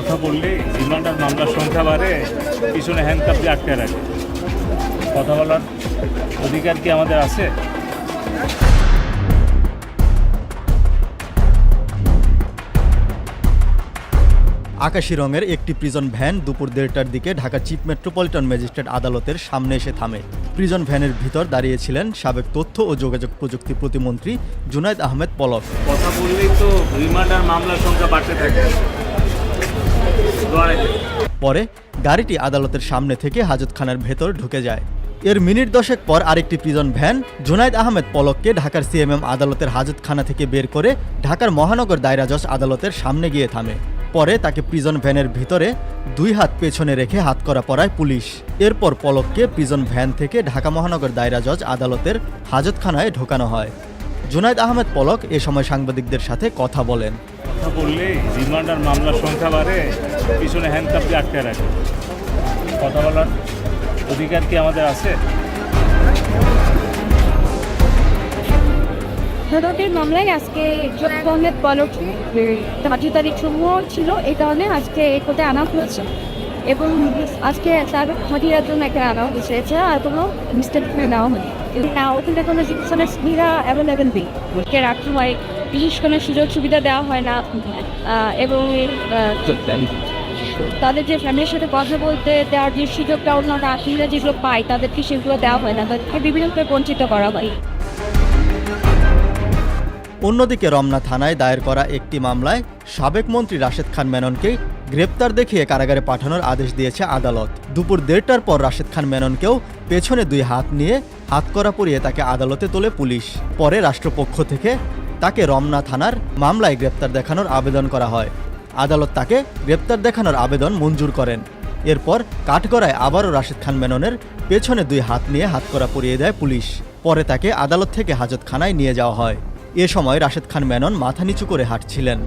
কথা বললে রিমান্ডার মামলার সংখ্যা বাড়ে পিছনে হ্যান্ডকাপ দিয়ে আটকে রাখে। কথা বলার অধিকার কি আমাদের আছে? আকাশি রঙের একটি প্রিজন ভ্যান দুপুর দেড়টার দিকে ঢাকা চিফ মেট্রোপলিটন ম্যাজিস্ট্রেট আদালতের সামনে এসে থামে। প্রিজন ভ্যানের ভিতর দাঁড়িয়েছিলেন সাবেক তথ্য ও যোগাযোগ প্রযুক্তি প্রতিমন্ত্রী জুনাইদ আহমেদ পলক। কথা বললেই তো রিমান্ডার মামলার সংখ্যা বাড়তে থাকে। পরে গাড়িটি আদালতের সামনে থেকে হাজতখানার ভেতর ঢুকে যায়। এর মিনিট দশেক পর আরেকটি প্রিজন ভ্যান জুনাইদ আহমেদ পলককে ঢাকার সিএমএম আদালতের হাজতখানা থেকে বের করে ঢাকার মহানগর দায়রা জজ আদালতের সামনে গিয়ে থামে। পরে তাকে প্রিজন ভ্যানের ভিতরে দুই হাত পেছনে রেখে হাত করা পড়ায় পুলিশ। এরপর পলককে প্রিজন ভ্যান থেকে ঢাকা মহানগর দায়রা জজ আদালতের হাজতখানায় ঢোকানো হয়। জুনাইদ আহমেদ পলক এ সময় সাংবাদিকদের সাথে কথা বলেন। কথা বললে রিমান্ডার মামলার সংখ্যা বাড়ে পিছনে হ্যান্ডকাপ দিয়ে আটকে রাখে। কথা বলার অধিকার কি আমাদের আছে? তদন্তের মামলায় আজকে জগবন্ধের পলক তারিখ সমূহ ছিল এই কারণে আজকে এই কোর্টে আনা হয়েছে। এবং আজকে তার হাজিরার জন্য একটা আনা হয়েছে এছাড়া আর কোনো মিস্টেক নেওয়া হয়নি না ওখানে কোনো চিকিৎসা সুবিধা অ্যাভেলেবেল নেই। হয়, বিশেষ কোনো সুযোগ সুবিধা দেওয়া হয় না। এবং তাদের যে ফ্যামিলির সাথে কথা বলতে দেওয়ার যে সুযোগটা অন্যরা আসলে যেগুলো পায়, তাদেরকে সেগুলো দেওয়া হয় না, তাদেরকে বিভিন্নভাবে বঞ্চিত করা হয়। অন্যদিকে রমনা থানায় দায়ের করা একটি মামলায় সাবেক মন্ত্রী রাশেদ খান মেননকে গ্রেপ্তার দেখিয়ে কারাগারে পাঠানোর আদেশ দিয়েছে আদালত। দুপুর দেড়টার পর রাশেদ খান মেননকেও পেছনে দুই হাত নিয়ে হাত করা পরিয়ে তাকে আদালতে তোলে পুলিশ। পরে রাষ্ট্রপক্ষ থেকে তাকে রমনা থানার মামলায় গ্রেপ্তার দেখানোর আবেদন করা হয়। আদালত তাকে গ্রেপ্তার দেখানোর আবেদন মঞ্জুর করেন। এরপর কাঠগড়ায় আবারও রাশেদ খান মেননের পেছনে দুই হাত নিয়ে হাত করা পরিয়ে দেয় পুলিশ। পরে তাকে আদালত থেকে হাজতখানায় নিয়ে যাওয়া হয়। এ সময় রাশেদ খান মেনন মাথা নিচু করে হাঁটছিলেন।